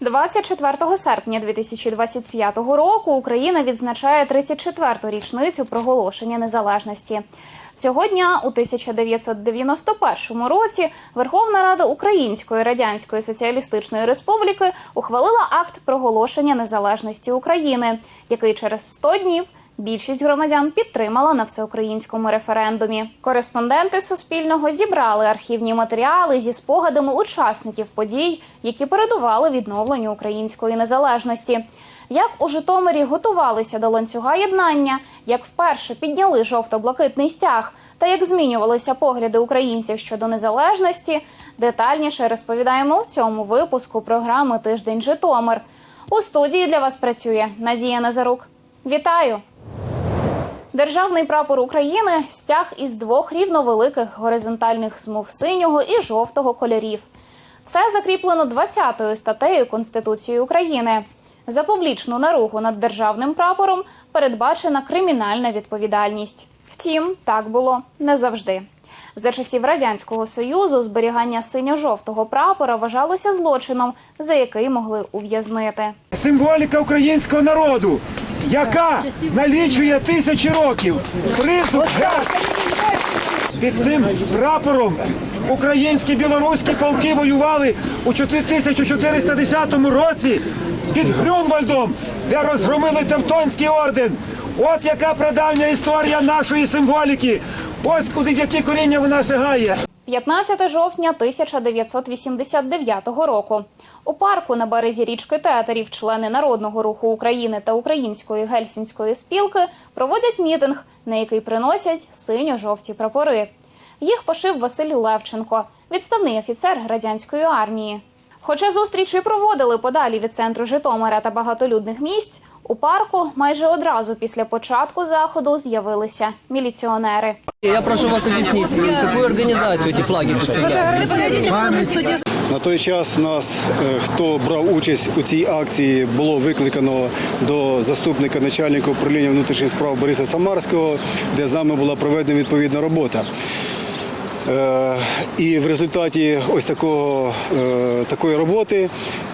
24 серпня 2025 року Україна відзначає 34-ту річницю проголошення незалежності. Цього дня у 1991 році Верховна Рада Української Радянської Соціалістичної Республіки ухвалила акт проголошення незалежності України, який через 100 днів більшість громадян підтримала на всеукраїнському референдумі. Кореспонденти Суспільного зібрали архівні матеріали зі спогадами учасників подій, які передували відновленню української незалежності. Як у Житомирі готувалися до ланцюга єднання, як вперше підняли жовто-блакитний стяг, та як змінювалися погляди українців щодо незалежності, детальніше розповідаємо в цьому випуску програми Тиждень Житомир. У студії для вас працює Надія Назарук. Вітаю! Державний прапор України стяг із двох рівновеликих горизонтальних смуг синього і жовтого кольорів. Це закріплено 20 статтею Конституції України. За публічну наругу над державним прапором передбачена кримінальна відповідальність. Втім, так було не завжди. За часів радянського союзу зберігання синьо-жовтого прапора вважалося злочином, за який могли ув'язнити. Символіка українського народу, яка налічує тисячі років. Приступ газ. Під цим прапором українські білоруські полки воювали у 1410 році під Грюнвальдом, де розгромили Тевтонський орден. От яка прадавня історія нашої символіки. Ось куди які коріння вона сягає. 15 жовтня 1989 року. У парку на березі річки Театерів члени Народного руху України та Української гельсінської спілки проводять мітинг, на який приносять синьо-жовті прапори. Їх пошив Василь Левченко, відставний офіцер радянської армії. Хоча зустрічі проводили подалі від центру Житомира та багатолюдних місць, у парку майже одразу після початку заходу з'явилися міліціонери. Я прошу вас объяснить, какую организацию эти флаги представляют? На той час нас, е, хто брав участь у цій акції, було викликано до заступника начальника управління внутрішніх справ Бориса Самарського, де з нами була проведена відповідна робота. Е, І в результаті ось такого, е, такої роботи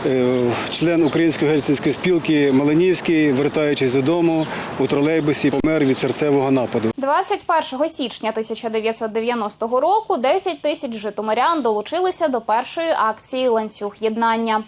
е, член Української гельсінської спілки Маленівський, вертаючись додому у тролейбусі, помер від серцевого нападу. 21 січня 1990 року 10 тисяч житомирян долучилися до першої акції ланцюг єднання.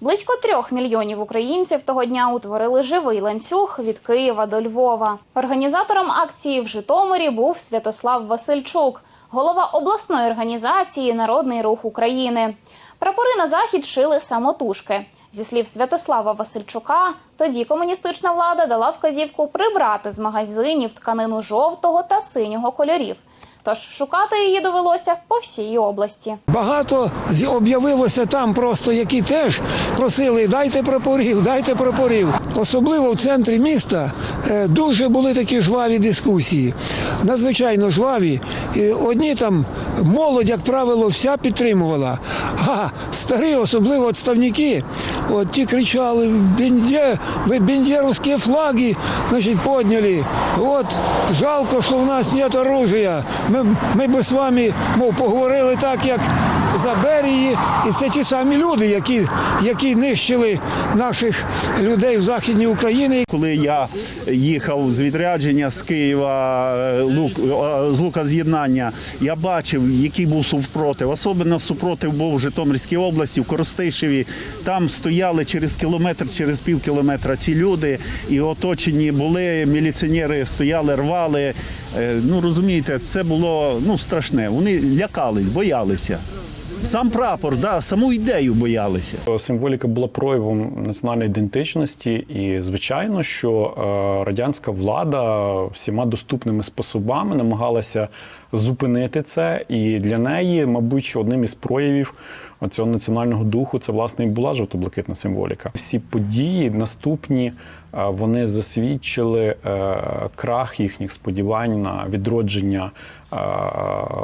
Близько трьох мільйонів українців того дня утворили живий ланцюг від Києва до Львова. Організатором акції в Житомирі був Святослав Васильчук, голова обласної організації Народний рух України. Прапори на захід шили самотужки. Зі слів Святослава Васильчука, тоді комуністична влада дала вказівку прибрати з магазинів тканину жовтого та синього кольорів. Тож шукати її довелося по всій області. Багато об'явилося там просто, які теж просили дайте прапорів, дайте прапорів. Особливо в центрі міста е, дуже були такі жваві дискусії, надзвичайно жваві. Одні там молодь, як правило, вся підтримувала. А старі, особливо відставники, от ті кричали «Бендє, ви бендєровські флаги значить, підняли. От жалко, що у нас немає оружия. Ми, ми би з вами мов, поговорили так, як за Берії. І це ті самі люди, які, які нищили наших людей в Західній Україні. Коли я їхав з відрядження з Києва, е, Лук, е, з Лука з'єднання, я бачив, який був супротив. Особливо супротив був в Житомирській області, в Коростишеві. Там стояли через кілометр, через пів кілометра ці люди, і оточені були міліціонери, стояли, рвали. Е, Ну розумієте, це було ну страшне. Вони лякались, боялися. Сам прапор, да, саму ідею боялися. Символіка була проявом національної ідентичності, і звичайно, що е, радянська влада всіма доступними способами намагалася зупинити це. І для неї, мабуть, одним із проявів цього національного духу це власне і була жовто-блакитна символіка. Всі події наступні вони засвідчили е, крах їхніх сподівань на відродження е,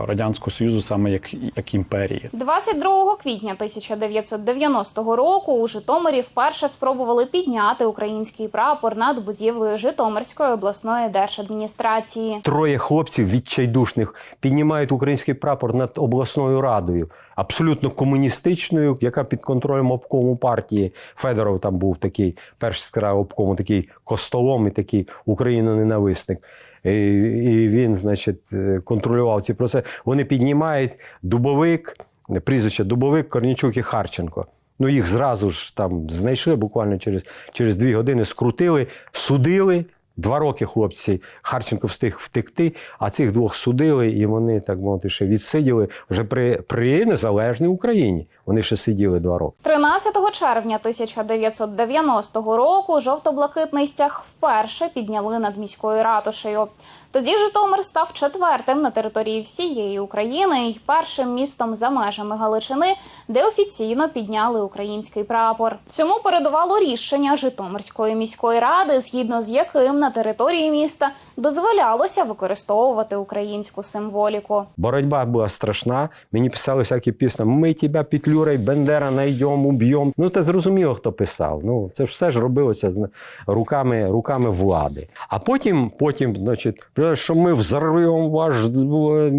радянського союзу саме як, як імперії. 22 квітня 1990 року у Житомирі вперше спробували підняти український прапор над будівлею Житомирської обласної держадміністрації. Троє хлопців відчайдушних піднімають український прапор над обласною радою, абсолютно комуністичною, яка під контролем обкому партії. Федоров там був такий, перший з краю обкому, такий костолом і такий україноненависник. І, і він, значить, е, контролював ці процеси. Вони піднімають дубовик, прізвище Дубовик, Корнічук і Харченко. Ну, їх зразу ж там знайшли буквально через, через дві години, скрутили, судили. Два роки хлопці Харченко встиг втекти, а цих двох судили, і вони, так мовити, ще відсиділи вже при, при незалежній Україні. Вони ще сиділи два роки. 13 червня 1990 року жовто-блакитний стяг вперше підняли над міською ратушею. Тоді Житомир став четвертим на території всієї України і першим містом за межами Галичини, де офіційно підняли український прапор. Цьому передувало рішення Житомирської міської ради, згідно з яким на території міста дозволялося використовувати українську символіку. Боротьба була страшна. Мені писали всякі пісні: Ми тебе, Петлюра Бендера, найдемо, уб'ємо. Ну це зрозуміло, хто писав. Ну це ж все ж робилося з руками, руками влади. А потім, потім, значить, що ми взорвемо ваш е,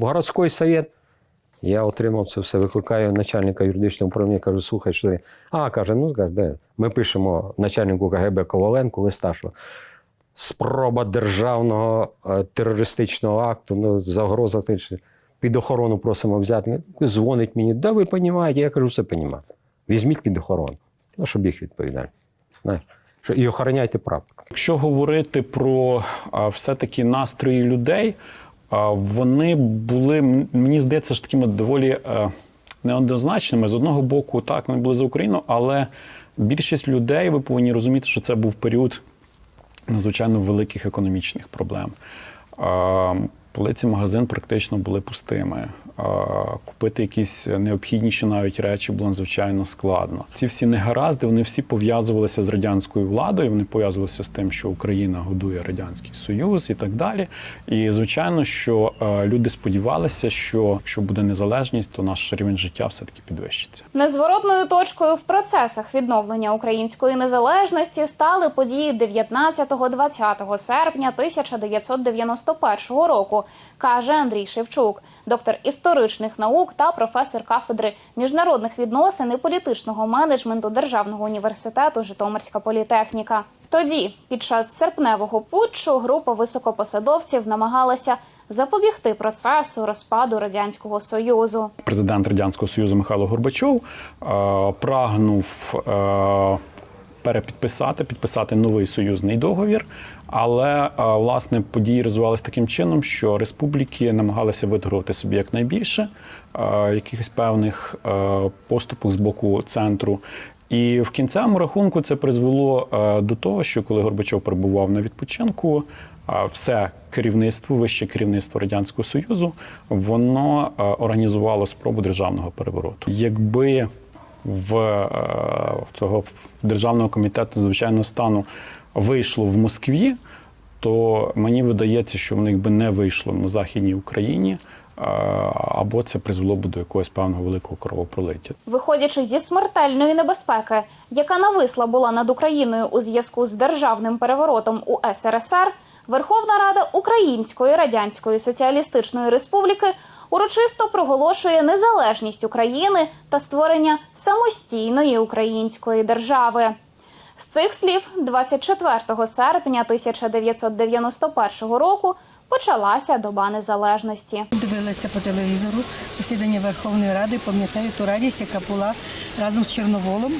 городський совет. Я отримав це все, викликаю начальника юридичного управління, кажу, слухай, що ти? А, каже, ну каже? Ми пишемо начальнику КГБ Коваленку листа, що спроба державного е, терористичного акту, ну, загроза під охорону просимо взяти. Дзвонить мені, да ви розумієте, я кажу, все розумію. Візьміть під охорону, ну, щоб їх відповідали. Знаєш, що, і охороняйте прапор. Якщо говорити про все-таки настрої людей, вони були, мені здається, ж такими доволі е, неоднозначними. З одного боку, так, вони були за Україну, але більшість людей, ви повинні розуміти, що це був період надзвичайно великих економічних проблем. А, Полиці магазин практично були пустими. Купити якісь необхідніші навіть речі було надзвичайно складно. Ці всі негаразди вони всі пов'язувалися з радянською владою. Вони пов'язувалися з тим, що Україна годує радянський союз і так далі. І звичайно, що е, люди сподівалися, що якщо буде незалежність, то наш рівень життя все таки підвищиться. Незворотною точкою в процесах відновлення української незалежності стали події 19-20 серпня 1991 року, каже Андрій Шевчук, доктор історичних наук та професор кафедри міжнародних відносин і політичного менеджменту Державного університету Житомирська політехніка. Тоді, під час серпневого путчу, група високопосадовців намагалася запобігти процесу розпаду радянського союзу. Президент радянського союзу Михайло Горбачов е, прагнув е, перепідписати, підписати новий союзний договір. Але е, власне події розвивалися таким чином, що республіки намагалися виторгувати собі якнайбільше е, якихось певних е, поступок з боку центру. І в кінцевому рахунку це призвело до того, що коли Горбачов перебував на відпочинку, все керівництво, вище керівництво радянського союзу, воно організувало спробу державного перевороту. Якби в е, цього державного комітету звичайного стану вийшло в Москві, то мені видається, що в них би не вийшло на західній Україні. е, Або це призвело б до якогось певного великого кровопролиття. Виходячи зі смертельної небезпеки, яка нависла була над Україною у зв'язку з державним переворотом у СРСР, Верховна Рада Української Радянської Соціалістичної Республіки урочисто проголошує незалежність України та створення самостійної української держави. З цих слів, 24 серпня 1991 року почалася доба незалежності. Дивилася по телевізору засідання Верховної Ради, пам'ятаю ту радість, яка була разом з Чорноволом.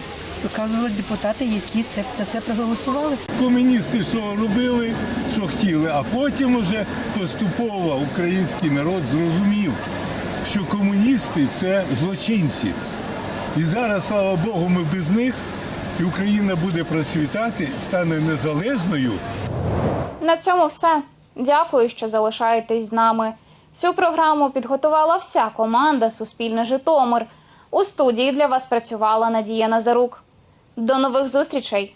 Показували депутати, які це за це проголосували. Комуністи що робили, що хотіли, а потім уже поступово український народ зрозумів, що комуністи це злочинці. І зараз, слава Богу, ми без них, і Україна буде процвітати, стане незалежною. На цьому все. Дякую, що залишаєтесь з нами. Цю програму підготувала вся команда Суспільне Житомир. У студії для вас працювала Надія Назарук. До нових зустрічей!